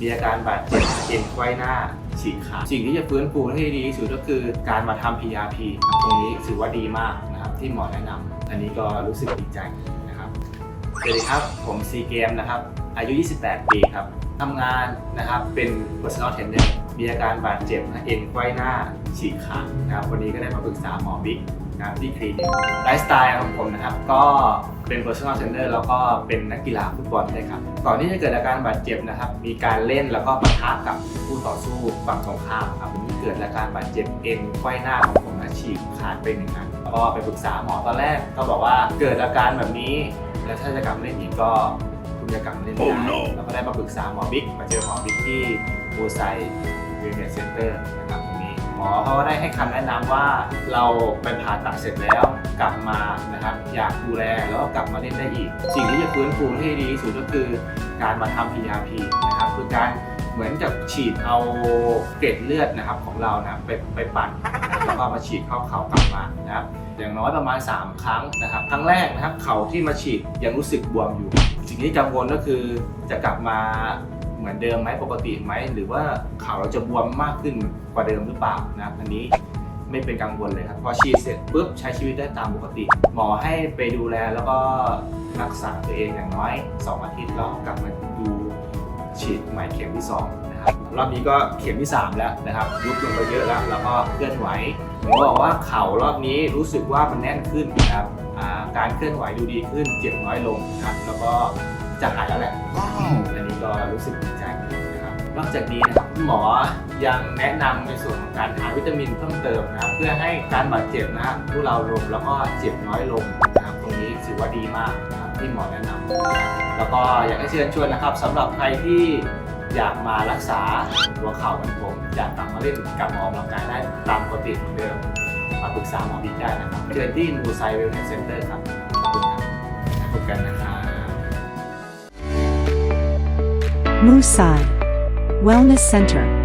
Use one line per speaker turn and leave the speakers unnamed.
มีอาการบาดเจ็บเอ็นไขว้หน้าฉีกขาดสิ่งที่จะฟื้นฟูให้ดีที่สุดก็คือการมาทำ PRP ตรงนี้ถือว่าดีมากนะครับที่หมอแนะนำอันนี้ก็รู้สึกดีใจนะครับสวัสดีครับผมซีเกมนะครับอายุ 28 ปีครับทำงานนะครับเป็น personal trainer มีอาการบาดเจ็บนะเอ็นไขว้หน้าฉีกขาดนะครับวันนี้ก็ได้มาปรึกษาหมอบิ๊ก นะครับที่คลินิกไลฟ์สไตล์ของผมนะครับ ก็เป็น personal trainer แล้วก็เป็นนักกีฬาฟุตบอลด้วยครับ ก่อนที่จะเกิดอาการบาดเจ็บนะครับ มีการเล่นแล้วก็ปะทะกับผู้ต่อสู้ฝั่งตรงข้ามครับผมเกิดอาการบาดเจ็บเอ็นไขว้หน้าของผมนะฉีกขาดไปหนึ่งอันแล้วก็ไปปรึกษาหมอตอนแรกก็บอกว่าเกิดอาการแบบนี้ แล้วถ้าจะกลับมาเล่นอีกก็คุณจะกลับมาเล่นไม่ได้แล้วก็ได้มาปรึกษาหมอบิ๊กมาเจอหมอบิ๊กที่บูไซวิวเนสเซ็นเตอร์นะครับตรงนี้หม อเขาได้ให้คำแนะนำว่าเราไปผ่าตัดเสร็จแล้วกลับมานะครับอยากดูแลแล้วก็กลับมาเล่นได้อีก สิ่งที่จะฟื้นฟูให้ดีที่สุดก็คือการมาทำ PRP นะครับคือการเหมือนกับฉีดเอาเกล็ดเลือดนะครับของเรานะไปไปปั่นแล้วก็มาฉีดเข้าเขากลับมานะครับอย่างน้อยประมาณ 3 ครั้งนะครับ ครั้งแรกนะครับเขาที่มาฉีดยังรู้สึกบวมอยู่ สิ่งที่กังวลก็คือจะกลับมา มือนเดิมไหมปกติไหมหรือว่าเขาเราจะบวมมากขึ้นกว่าเดิมหรือเปล่านะอันนี้ไม่เป็นกังวลเลยครับพอฉีดเสร็จปุ๊บใช้ชีวิตได้ตามปกติ หมอให้ไปดูแลแล้วก็รักษาตัวเองอย่างน้อย 2 อาทิตย์แล้วกลับมาดูฉีดใหม่เข็มที่2นะครับรอบนี้ก็เข็มที่ 3 แล้วนะครับยุบลงไปเยอะแล้ว แล้วก็เคลื่อนไหวหมอบอกว่าเข่ารอบนี้รู้สึกว่ามันแน่นขึ้นนะครับการเคลื่อนไหวดูดีขึ้นเจ็บน้อยลงนะครับแล้วก็ จะหายแล้วแหละอันนี้ก็รู้สึกดีใจนะครับ นอกจากนี้นะครับคุณหมอยังแนะนำในส่วนของการหาวิตามินเพิ่มเติมนะครับ เพื่อให้การบาดเจ็บนะครับทุเราลงแล้วก็เจ็บน้อยลงนะครับตรงนี้ถือว่าดีมากนะครับที่หมอแนะนำนะครับแล้วก็อยากให้เชิญชวนนะครับสำหรับใครที่อยากมารักษาหัวเข่าเหมือนผมอยากกลับมาเล่นกลับมาออกกำลังกายได้ตามปกติเหมือนเดิมมาปรึกษาหมอบิ๊กได้นะครับเจอที่มูไซเวลเนสเซ็นเตอร์ครับขอบคุณครับพบกันนะครับ
Musai Wellness Center